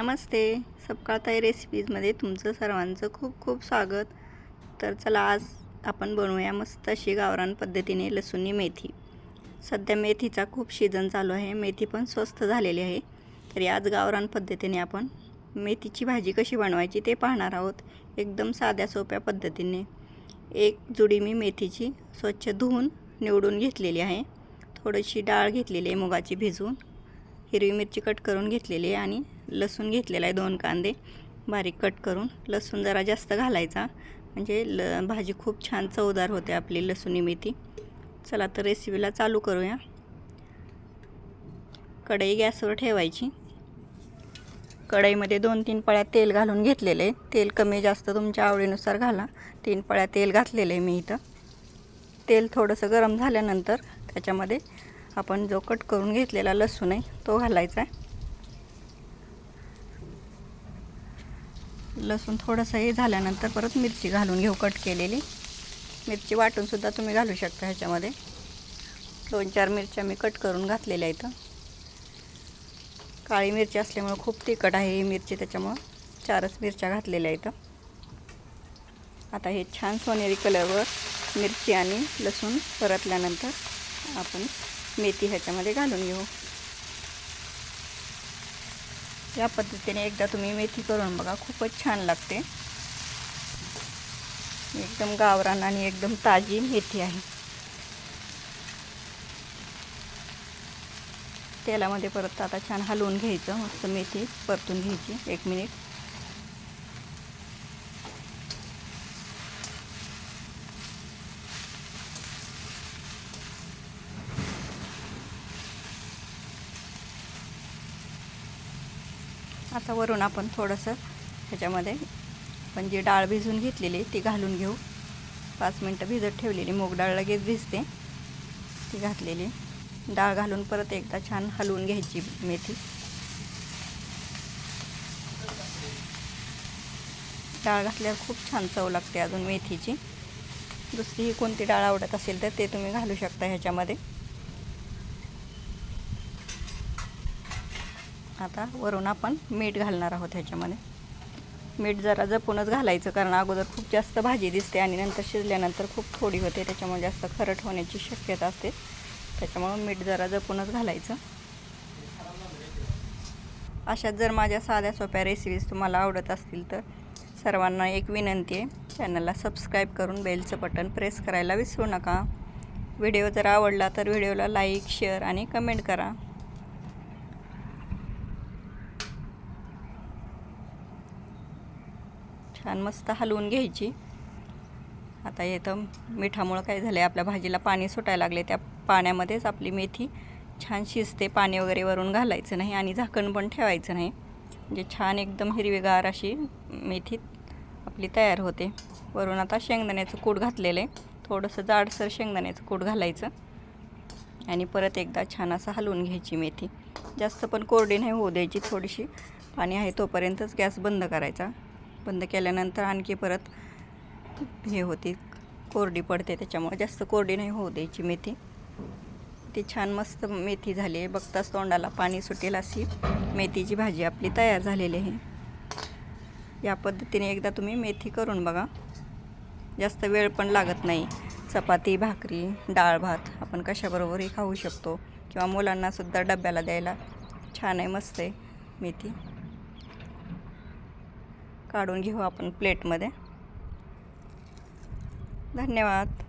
नमस्ते. सपकाळताई रेसिपीजमध्ये तुमचं सर्वांचं खूप खूप स्वागत. तर चला आज आपण बनवूया मस्त अशी गावरान पद्धतीने लसूणी मेथी. सध्या मेथीचा खूप सीझन चालू आहे. मेथी पण स्वस्त झालेली आहे. तरी आज गावरान पद्धतीने आपण मेथीची भाजी कशी बनवायची ते पाहणार आहोत. एकदम साध्या सोप्या पद्धतीने. एक जुडी मी मेथीची स्वच्छ धुवून निवडून घेतलेली आहे. थोडीशी डाळ घेतलेली आहे मुगाची भिजवून. हिरवी मिरची कट करून घेतलेली आहे आणि लसूण घेतलेला आहे दोन कांदे. बारीक कट करून लसूण जरा जास्त घालायचा. म्हणजे ल भाजी खूप छान चवदार होते आपली लसूणी मेथी. चला तर रेसिपीला चालू करूया. कढई गॅसवर ठेवायची. कढईमध्ये दोन तीन पळ्या तेल घालून घेतलेले. आहे तेल कमी जास्त तुमच्या आवडीनुसार घाला. तीन पळ्या तेल घातलेले आहे मी इथं. तेल थोडंसं गरम झाल्यानंतर त्याच्यामध्ये आपण जो कट करून घेतलेला लसूण आहे तो घालायचा आहे. लसूण थोडंसं हे झाल्यानंतर परत मिरची घालून घेऊ कट केलेली. मिरची वाटूनसुद्धा तुम्ही घालू शकता ह्याच्यामध्ये. दोन चार मिरच्या मी कट करून घातलेल्या इथं. काळी मिरची असल्यामुळं खूप तिखट आहे ही मिरची त्याच्यामुळं चारच मिरच्या घातलेल्या इथं. आता हे छान सोनेरी कलरवर मिरची आणि लसूण परतल्यानंतर आपण मेथी ह्याच्यामध्ये घालून घेऊ. या पद्धतीने एकदा तुम्ही मेथी करून बघा खूपच छान लागते. एकदम गावरान आणि एकदम ताजी मेथी आहे. तेलामध्ये परत आता छान हलवून घ्यायचं मस्त मेथी परतून घ्यायची एक मिनिट. आता वरून आपण थोडंसं ह्याच्यामध्ये आपण जी डाळ भिजून घेतलेली ती घालून घेऊ. पाच मिनटं भिजत ठेवलेली. मूग डाळ लगेच भिजते. ती घातलेली. डाळ घालून परत एकदा छान हलवून घ्यायची मेथी. डाळ घातल्यावर खूप छान चव लागते अजून मेथीची. दुसरी ही कोणती डाळ आवडत असेल तर ते तुम्ही घालू शकता ह्याच्यामध्ये. आता वरून आपण मीठ घालणार आहोत ह्याच्यामध्ये. मीठ जरा जपूनच घालायचं कारण अगोदर खूप जास्त भाजी दिसते आणि नंतर शिजल्यानंतर खूप थोडी होते त्याच्यामुळे जास्त खरट होण्याची शक्यता असते. त्याच्यामुळं मीठ जरा जपूनच घालायचं. अशाच जर माझ्या साध्या सोप्या रेसिपीज तुम्हाला आवडत असतील तर सर्वांना एक विनंती आहे चॅनलला सबस्क्राईब करून बेलचं बटन प्रेस करायला विसरू नका. व्हिडिओ जर आवडला तर व्हिडिओला लाईक शेअर आणि कमेंट करा. छान मस्त हलवून घ्यायची. आता येतं मिठामुळं काय झालं आहे आपल्या भाजीला पाणी सुटायला लागले त्या पाण्यामध्येच आपली मेथी छान शिजते पाणी वगैरे वरून घालायचं नाही आणि झाकण पण ठेवायचं नाही. म्हणजे छान एकदम हिरवीगार अशी मेथी आपली तयार होते. वरून आता शेंगदाण्याचं कूट घातलेलं आहे थोडंसं जाडसर शेंगदाण्याचं कूट घालायचं. आणि परत एकदा छान असं हलवून घ्यायची मेथी. जास्त पण कोरडी नाही होऊ द्यायची थोडीशी पाणी आहे तोपर्यंतच गॅस बंद करायचा. बंद केल्यानंतर आणखी परत हे होती कोरडी पडते त्याच्यामुळे. जास्त कोरडी नाही होऊ द्यायची मेथी. ती छान मस्त मेथी झाली आहे. बघताच तोंडाला पाणी सुटेल अशी मेथीची भाजी आपली तयार झालेली आहे. या पद्धतीने एकदा तुम्ही मेथी करून बघा. जास्त वेळ पण लागत नाही. चपाती भाकरी डाळ भात आपण कशाबरोबरही खाऊ शकतो. किंवा मुलांनासुद्धा डब्याला द्यायला छान आहे मस्त आहे मेथी. काढून घेऊ आपण प्लेटमध्ये. धन्यवाद.